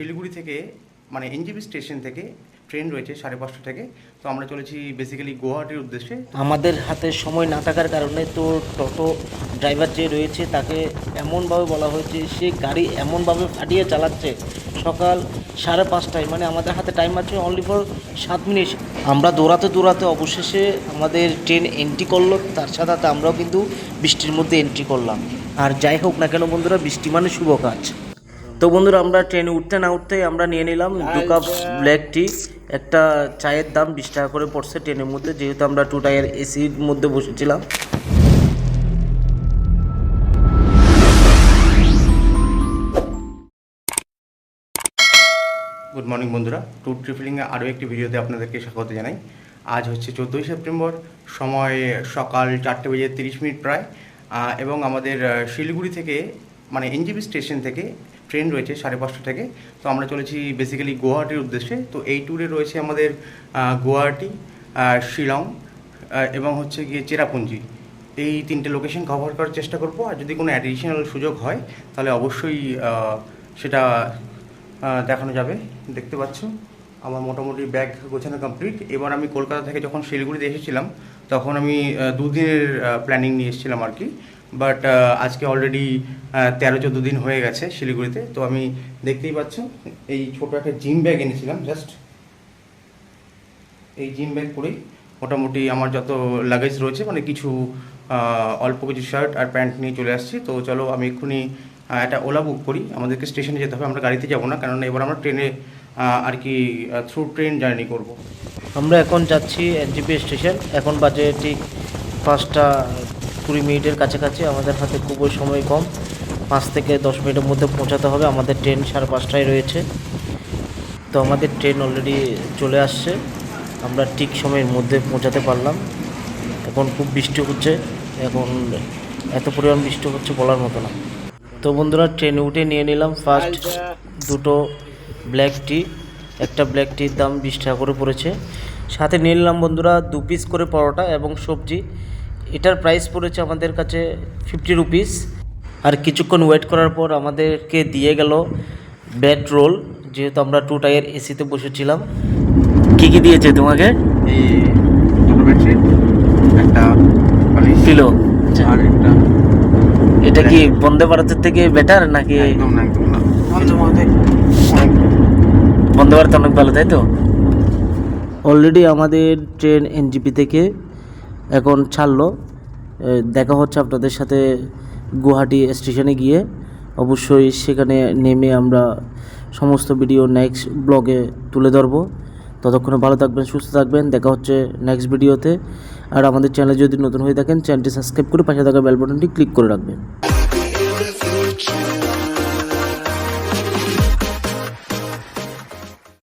শিলিগুড়ি থেকে মানে NJP station থেকে ট্রেন রয়েছে সাড়ে পাঁচটা থেকে। তো আমরা চলেছি বেসিক্যালি গুয়াহাটির উদ্দেশ্যে। আমাদের হাতে সময় না থাকার কারণে তো টোটো ড্রাইভার যে রয়েছে তাকে এমনভাবে বলা হয়েছে, সে গাড়ি এমনভাবে ফাটিয়ে চালাচ্ছে সকাল সাড়ে পাঁচটায়। মানে আমাদের হাতে টাইম আছে অনলি ফর সাত মিনিট আমরা দৌড়াতে দৌড়াতে অবশেষে আমাদের ট্রেন এন্ট্রি করল, তার সাথে সাথে আমরাও কিন্তু বৃষ্টির মধ্যে এন্ট্রি করলাম। আর যাই হোক না কেন বন্ধুরা, বৃষ্টি মানে শুভ কাজ। তো বন্ধুরা আমরা ট্রেনে উঠতে না উঠতেই আমরা নিয়ে নিলাম দু কাপ ব্ল্যাক টি। একটা চায়ের দাম বিশ টাকা করে পড়ছে ট্রেনের মধ্যে যেহেতু আমরা টু টায়ার এসির মধ্যে বসেছিলাম। গুড মর্নিং বন্ধুরা ট্যুর ট্রিপলিংয়ে আরও একটি ভিডিওতে আপনাদেরকে স্বাগত জানাই। আজ হচ্ছে চোদ্দোই সেপ্টেম্বর সময় সকাল চারটে বেজে তিরিশ মিনিট প্রায়। এবং আমাদের শিলিগুড়ি থেকে মানে এনজিপি স্টেশন থেকে ট্রেন রয়েছে সাড়ে পাঁচটা থেকে। তো আমরা চলেছি বেসিক্যালি গুয়াহাটির উদ্দেশ্যে। তো এই ট্যুরে রয়েছে আমাদের গুয়াহাটি শিলং এবং হচ্ছে গিয়ে চেরাপুঞ্জি। এই তিনটে লোকেশন কভার করার চেষ্টা করব। আর যদি কোনো অ্যাডিশনাল সুযোগ হয়, তাহলে অবশ্যই সেটা দেখানো যাবে। দেখতে পাচ্ছ? আমার মোটামুটি ব্যাগ গোছানো কমপ্লিট এবার আমি কলকাতা থেকে যখন শিলিগুড়িতে এসেছিলাম, তখন আমি দুদিনের প্ল্যানিং নিয়ে এসেছিলাম আর কি। বাট আজকে অলরেডি তেরো, চোদ্দ দিন হয়ে গেছে শিলিগুড়িতে। তো আমি দেখতেই পাচ্ছ, এই ছোটো একটা জিম ব্যাগ এনেছিলাম জাস্ট এই জিম ব্যাগ করেই মোটামুটি আমার যত লাগেজ রয়েছে মানে কিছু অল্প কিছু শার্ট আর প্যান্ট নিয়ে চলে আসছি। তো চলো আমি এক্ষুনি একটা ওলা বুক করি। আমাদেরকে স্টেশনে যেতে হবে, আমরা গাড়িতে যাব না। কেননা এবার আমরা ট্রেনে আর কি থ্রু ট্রেন জার্নি করব। আমরা এখন যাচ্ছি এনজিপি স্টেশন এখন বাজে ঠিক পাঁচটা কুড়ি মিনিটের কাছাকাছি। আমাদের হাতে খুবই সময় কম। পাঁচ থেকে দশ মিনিটের মধ্যে পৌঁছাতে হবে। আমাদের ট্রেন সাড়ে পাঁচটায় রয়েছে। তো আমাদের ট্রেন অলরেডি চলে আসছে। আমরা ঠিক সময়ের মধ্যে পৌঁছাতে পারলাম। এখন খুব বৃষ্টি হচ্ছে। এখন এত পরিমাণ বৃষ্টি হচ্ছে বলার মতো না। তো বন্ধুরা ট্রেনে উঠে নিয়ে নিলাম। ফার্স্ট দুটো ব্ল্যাক টি একটা ব্ল্যাক টির দাম বিশ টাকা করে পড়েছে। সাথে নিয়ে নিলাম বন্ধুরা দু পিস করে পরোটা এবং সবজি। এটার প্রাইস পড়েছে আমাদের কাছে ফিফটি রুপিস আর কিছুক্ষণ ওয়েট করার পর আমাদেরকে দিয়ে গেল ব্যাট রোল যেহেতু আমরা টু টায়ার এসিতে বসেছিলাম। কি কি দিয়েছে তোমাকে? এই দুটো বেডশিট একটা পিলো আর একটা এটা কি বন্দে ভারতের থেকে বেটার নাকি? একদম না একদম না। বন্দে ভারত অনেক ভালো, তাই তো? অলরেডি আমাদের ট্রেন এনজিপি থেকে এখন ছাড়লো। দেখা হচ্ছে আপনাদের সাথে গুয়াহাটি স্টেশনে গিয়ে। অবশ্যই সেখানে নেমে আমরা সমস্ত ভিডিও নেক্সট ব্লগে তুলে ধরবো। ততক্ষণে ভালো থাকবেন, সুস্থ থাকবেন। দেখা হচ্ছে নেক্সট ভিডিওতে আর আমাদের চ্যানেলে যদি নতুন হয়ে থাকেন চ্যানেলটি সাবস্ক্রাইব করে পাশে থাকা বেল বাটনটি ক্লিক করে রাখবেন।